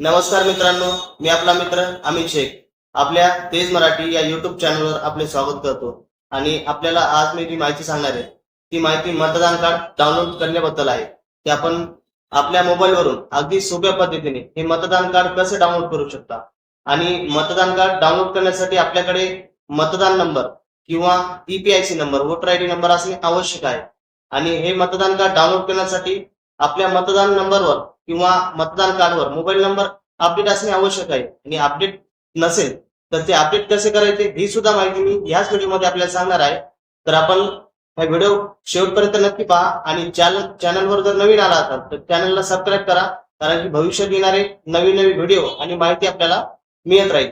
नमस्कार मित्रांनो मी आपला मित्र अमित शेख. आपल्या तेज मराठी या युट्यूब चॅनलवर आपले स्वागत करतो. आणि आपल्याला आज मी जी माहिती सांगणार आहे ती माहिती मतदान कार्ड डाउनलोड करण्याबद्दल आहे. ते आपण आपल्या मोबाईलवरून अगदी सोप्या पद्धतीने हे मतदान कार्ड कसे डाउनलोड करू शकता? आणि मतदान कार्ड डाउनलोड करण्यासाठी आपल्याकडे मतदान नंबर किंवा EPIC number voter I D number असणे आवश्यक आहे. आणि हे मतदान कार्ड डाउनलोड करण्यासाठी आपल्या मतदान नंबरवर किंवा मतदान कार्डवर मोबाईल नंबर अपडेट असणे आवश्यक आहे. आणि अपडेट नसेल तर ते अपडेट कसे करायचे ही सुद्धा माहिती मी याच व्हिडिओमध्ये आपल्याला सांगणार आहे. तर आपण हा व्हिडिओ शेवटपर्यंत नक्की पहा आणि चॅनल चॅनलवर जर नवीन आला असाल तर चॅनलला सबस्क्राईब करा. कारण की भविष्यात येणारे नवीन नवीन व्हिडिओ आणि माहिती आपल्याला मिळत राहील.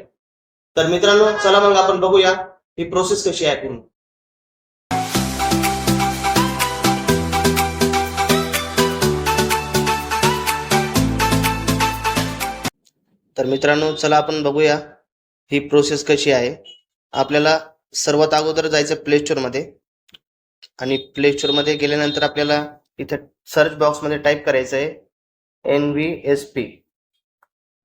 तर मित्रांनो चला मग आपण बघूया ही प्रोसेस कशी आहे पूर्ण. तर मित्रांनो चला आपण बघूया ही प्रोसेस कशी आहे. आपल्याला सर्वात अगोदर जायचं प्ले स्टोरमध्ये. आणि प्ले स्टोअरमध्ये गेल्यानंतर आपल्याला इथे सर्च बॉक्समध्ये टाईप करायचं आहे. N V S P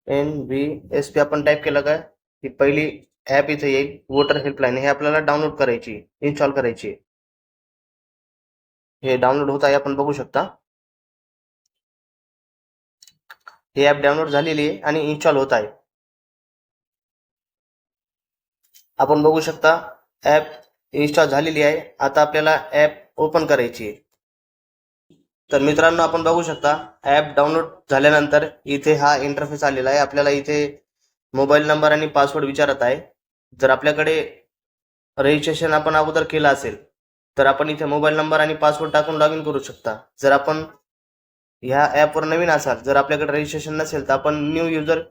N V S P आपण टाईप केलं का ही पहिली ऍप इथे येईल. वोटर हेल्पलाईन हे आपल्याला डाउनलोड करायची इन्स्टॉल करायची हे डाउनलोड होत आहे आपण बघू शकता. ही ऍप डाउनलोड झालेली आहे आणि इन्स्टॉल होत आहे. आपण बघू शकता ॲप इन्स्टॉल झालेली आहे. आता आपल्याला ॲप ओपन करायची आहे. तर मित्रांनो आपण बघू शकता ॲप डाउनलोड झाल्यानंतर इथे हा इंटरफेस आलेला आहे. आपल्याला इथे मोबाईल नंबर आणि पासवर्ड विचारत आहे. जर आपल्याकडे रजिस्ट्रेशन आपण अगोदर केलं असेल तर आपण इथे मोबाईल नंबर आणि पासवर्ड टाकून लॉग इन करू शकता. जर आपण ह्या ऍपवर नवीन असाल जर आपल्याकडे रजिस्ट्रेशन नसेल तर आपण न्यू युजर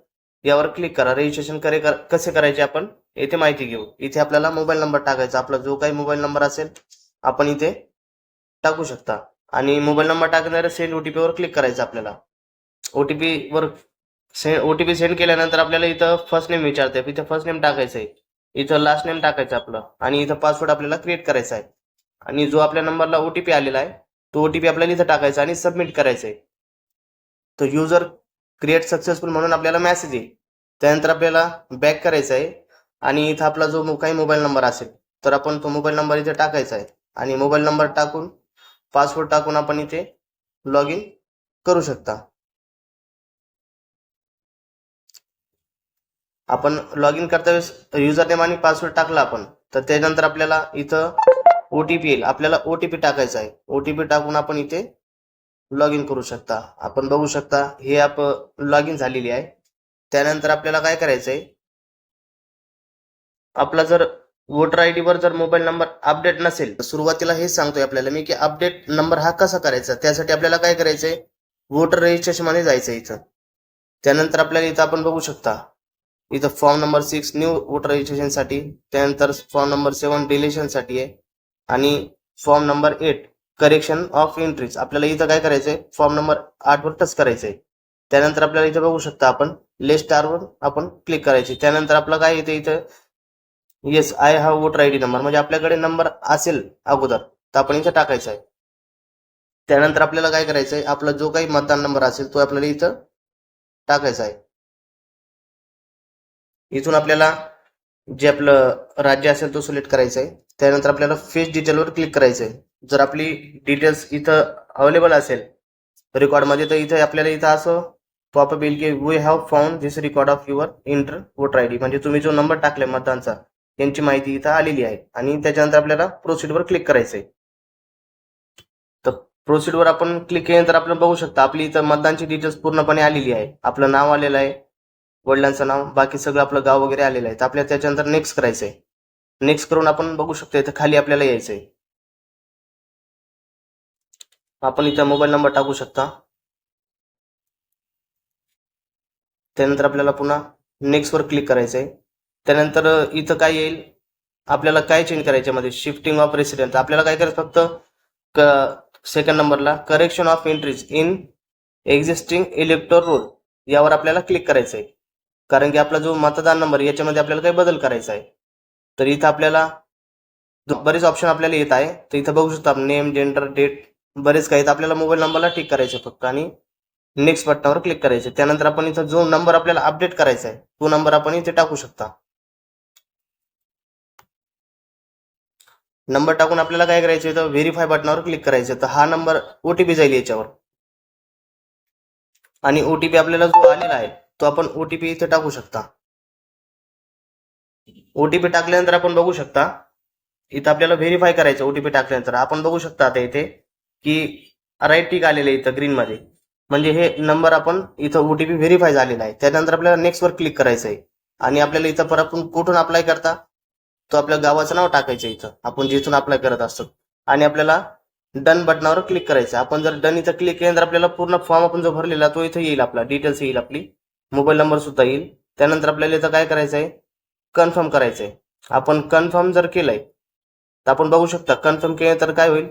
यावर क्लिक करा. रजिस्ट्रेशन करे कर- कसे करायचे आपण? येथे माहिती घेऊ. इथे आपल्याला मोबाईल नंबर टाकायचा. आपला जो काही मोबाईल नंबर असेल आपण इथे टाकू शकता. आणि मोबाईल नंबर टाकणाऱ्या सेंड ओटीपी वर क्लिक करायचं आपल्याला. ओटीपी वर ओटीपी सेंड केल्यानंतर आपल्याला इथं फर्स्ट नेम विचारते. इथं फर्स्ट नेम टाकायचं आहे इथं लास्ट नेम टाकायचं आपलं. आणि इथं पासवर्ड आपल्याला क्रिएट करायचा आहे. आणि जो आपल्या नंबरला ओटीपी आलेला आहे तो ओटीपी आपल्याला इथं टाकायचा आणि सबमिट करायचा आहे तो युजर क्रिएट सक्सेसफुल म्हणून आपल्याला मेसेज येईल. त्यानंतर आपल्याला बॅक करायचं आहे आणि इथं आपला जो काही मोबाईल नंबर असेल तर आपण तो मोबाईल नंबर इथे टाकायचा आहे. आणि मोबाईल नंबर टाकून पासवर्ड टाकून आपण इथे लॉग इन करू शकता. आपण लॉग इन करता वेळेस युजर नेम आणि पासवर्ड टाकला आपण तर त्यानंतर आपल्याला इथं ओटीपी येईल. आपल्याला ओटीपी टाकायचा आहे. ओटीपी टाकून आपण इथे लॉग इन करू शकता. आपण बघू शकता हे ऍप लॉग इन झालेली आहे. त्यानंतर आपल्याला काय करायचं आहे आपला जर वोटर आय वर जर मोबाईल नंबर अपडेट नसेल तर सुरुवातीला हे सांगतोय आपल्याला मी की अपडेट नंबर हा कसा करायचा? त्यासाठी आपल्याला काय करायचंय? वोटर रजिस्ट्रेशनमध्ये जायचं इथं. त्यानंतर आपल्याला इथं आपण बघू शकता. इथं form number six new voter रजिस्ट्रेशनसाठी. त्यानंतर फॉर्म नंबर सेवन डिलेशनसाठी आहे. आणि form number eight correction of entries आपल्याला इथं काय करायचंय? फॉर्म नंबर आठ वर टच करायचंय. त्यानंतर आपल्याला इथं बघू शकता आपण लेस स्टारवर आपण क्लिक करायचे. त्यानंतर आपलं काय येते इथं? Yes I have voter I D number म्हणजे आपल्याकडे नंबर असेल अगोदर तर आपण इथं टाकायचा आहे. त्यानंतर आपल्याला काय करायचं आहे आपला जो काही मतदान नंबर असेल तो आपल्याला इथं टाकायचा आहे. इथून आपल्याला जे आपलं राज्य असेल तो सिलेक्ट करायचं आहे त्यानंतर आपल्याला फेस डिटेलवर क्लिक करायचं आहे जर आपली डिटेल्स इथं अवेलेबल असेल रेकॉर्डमध्ये तर इथं आपल्याला इथं असं पॉपअप येईल की we have found this record of your inter voter I D म्हणजे तुम्ही जो नंबर टाकलाय मतदानचा त्यांची माहिती इथं आलेली आहे. आणि त्याच्यानंतर आपल्याला प्रोसीडवर क्लिक करायचं आहे तर प्रोसीडवर आपण क्लिक केल्यानंतर आपण बघू शकता आपली इथं मतदानची डिटेल्स पूर्णपणे आलेली आहे. आपलं नाव आलेलं आहे. वडिलांचं नाव बाकी सगळं आपलं गाव वगैरे आलेलं आहे. तर आपल्याला त्याच्यानंतर नेक्स्ट करायचं आहे नेक्स्ट करून आपण बघू शकतो इथं खाली आपल्याला यायचंय. आपण इथं मोबाईल नंबर टाकू शकता. त्यानंतर आपल्याला पुन्हा नेक्स्ट वर क्लिक करायचंय. त्यानंतर इथं काय येईल? आपल्याला काय चेंज करायचं मध्ये शिफ्टिंग ऑफ रेसिडेंट आपल्याला काय करायचं फक्त? सेकंड नंबरला correction of entries in existing elector roll यावर आपल्याला क्लिक करायचं आहे कारण की आपला जो मतदान नंबर याच्यामध्ये आपल्याला काही बदल करायचा आहे. तर इथं आपल्याला बरेच ऑप्शन आपल्याला येत आहे. तर इथं बघू शकता नेम जेंडर डेट बरेच काही. आपल्याला मोबाईल नंबरला टिक करायचं फक्त आणि नेक्स्ट बटनावर क्लिक करायचं. त्यानंतर आपण इथं जो नंबर आपल्याला अपडेट करायचा आहे तो नंबर आपण इथे टाकू शकता. नंबर टाकून आपल्याला काय करायचं तर व्हेरीफाय बटनावर क्लिक करायचं. तर हा नंबर ओटीपी जाईल याच्यावर. आणि ओटीपी आपल्याला जो आलेला आहे तो आपण ओटीपी इथे टाकू शकता. ओटीपी टाकल्यानंतर आपण बघू शकता इथं आपल्याला व्हेरीफाय करायचं ओटीपी टाकल्यानंतर. आपण बघू शकता आता इथे की राईट टिक आलेलं आहे इथं ग्रीन मध्ये. म्हणजे हे नंबर आपण इथं ओटीपी व्हेरीफाय झालेला आहे. त्यानंतर आपल्याला नेक्स्ट वर क्लिक करायचं आहे आणि आपल्याला इथं परत आपण कुठून अप्लाय करता? तो आपल्या गावाचं नाव टाकायचं इथं. आपण जिथून अप्लाय करत असतो. आणि आपल्याला डन बटनावर क्लिक करायचं आपण जर डन इथं क्लिक केल्यानंतर आपल्याला पूर्ण फॉर्म आपण जो भरलेला तो इथं येईल आपला. डिटेल्स येईल आपली. मोबाईल नंबर सुद्धा येईल. त्यानंतर आपल्याला इथं काय करायचं आहे कन्फर्म करायचं आहे आपण कन्फर्म जर केलंय तर आपण बघू शकता कन्फर्म केलं तर काय होईल?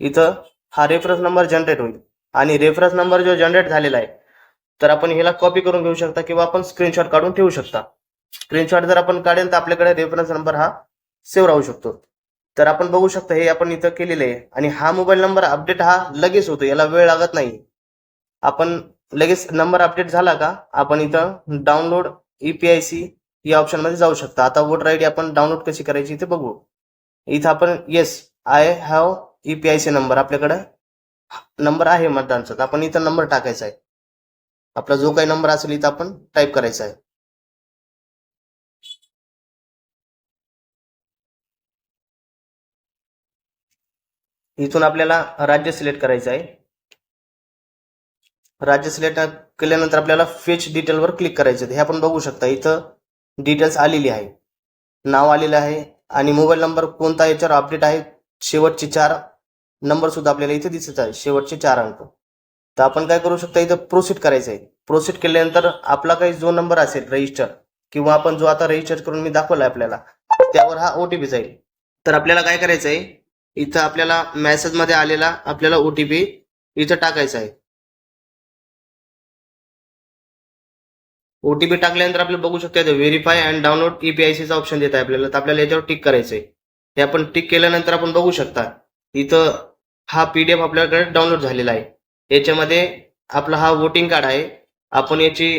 इथं हा रेफरन्स नंबर जनरेट होईल. आणि रेफरन्स नंबर जो जनरेट झालेला आहे तर आपण ह्याला कॉपी करून घेऊ शकता किंवा आपण स्क्रीनशॉट काढून ठेवू शकता. स्क्रीनशॉट जर आपण काढेल तर आपल्याकडे रेफरन्स नंबर हा सेव्ह राहू शकतो. तर आपण बघू शकता हे आपण इथं केलेलं आहे. आणि हा मोबाईल नंबर अपडेट हा लगेच होतो याला वेळ लागत नाही. आपण लगेच नंबर अपडेट झाला का? आपण इथं डाउनलोड ईपीआयसी या ऑप्शनमध्ये जाऊ शकता. आता वोटर आयडी आपण डाउनलोड कशी करायची ते बघू. इथं आपण yes I have EPIC number आपल्याकडे. नंबर आहे मतदानचा. तर आपण इथं नंबर टाकायचा आहे. आपला जो काही नंबर असेल इथं आपण टाईप करायचा आहे. इथून आपल्याला राज्य सिलेक्ट करायचं आहे. राज्य सिलेक्ट केल्यानंतर आपल्याला फेच डिटेलवर क्लिक करायचं आहे. हे आपण बघू शकता. इथं डिटेल्स आलेली आहे. नाव आलेलं आहे आणि मोबाईल नंबर कोणता याच्यावर अपडेट आहे शेवटचे चार नंबर सुद्धा आपल्याला इथे दिसत आहे शेवटचे चार अंक. तर आपण काय करू शकता इथं प्रोसीड करायचं आहे प्रोसीड केल्यानंतर आपला काही जो नंबर असेल रजिस्टर किंवा आपण जो आता रजिस्टर करून मी दाखवला आपल्याला त्यावर हा ओटीपी जाईल. तर आपल्याला काय करायचं आहे इथं आपल्याला मेसेजमध्ये आलेला आपल्याला ओटीपी इथं टाकायचा आहे. ओटीपी टाकल्यानंतर आपल्याला बघू शकता व्हेरीफाय अँड डाउनलोड ईपीआयसीचा ऑप्शन देत आहे आपल्याला. तर आपल्याला याच्यावर टिक करायचं आहे ते आपण टिक केल्यानंतर आपण बघू शकता इथं हा पीडीएफ आपल्याकडे डाउनलोड झालेला आहे. याच्यामध्ये आपला हा वोटिंग कार्ड आहे. आपण याची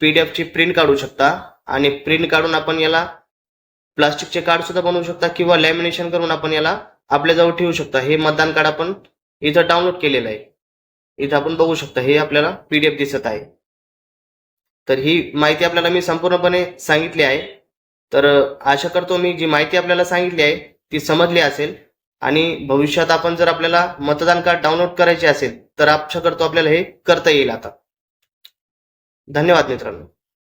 पीडीएफची प्रिंट काढू शकता आणि प्रिंट काढून आपण याला प्लास्टिकचे कार्ड सुद्धा बनवू शकता किंवा लॅमिनेशन करून आपण याला आपल्याजवळ ठेवू शकता. हे मतदान कार्ड आपण इथं डाउनलोड केलेलं आहे. इथं आपण बघू शकता हे आपल्याला पीडीएफ दिसत आहे. तर ही माहिती आपल्याला मी संपूर्णपणे सांगितली आहे. तर आशा करतो मी जी माहिती आपल्याला सांगितली आहे ती समजली असेल. आणि भविष्यात आपण जर आपल्याला मतदान कार्ड डाउनलोड करायचे असेल तर आशा करतो आपल्याला हे करता येईल आता. धन्यवाद मित्रांनो.